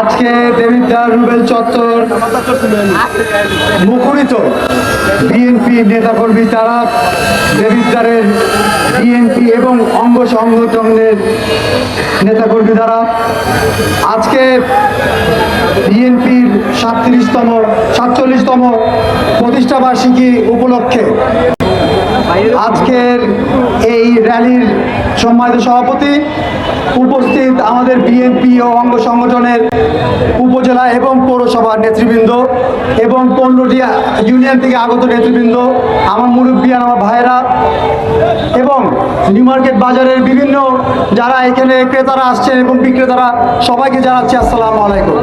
আজকে দেবিদ্বার রুবেল চত্বর, মুখরিত বিএনপি নেতাকর্মী তারা দেবিদ্বারের বিএনপি এবং অঙ্গ সংগঠনের নেতাকর্মী দ্বারা আজকে বিএনপির সাতত্রিশতম, সাতচল্লিশতম প্রতিষ্ঠা বার্ষিকী উপলক্ষে আজকের এই র্যালির সম্মানিত সভাপতি, উপস্থিত আমাদের বিএনপি ও অঙ্গ সংগঠনের উপজেলা এবং পৌরসভার নেতৃবৃন্দ এবং পনেরোটি ইউনিয়ন থেকে আগত নেতৃবৃন্দ, আমার মুরব্বিয়ান আমার ভাইয়েরা এবং নিউ মার্কেট বাজারের বিভিন্ন যারা এখানে ক্রেতারা আসছেন এবং বিক্রেতারা সবাইকে জানাচ্ছি আসসালামু আলাইকুম।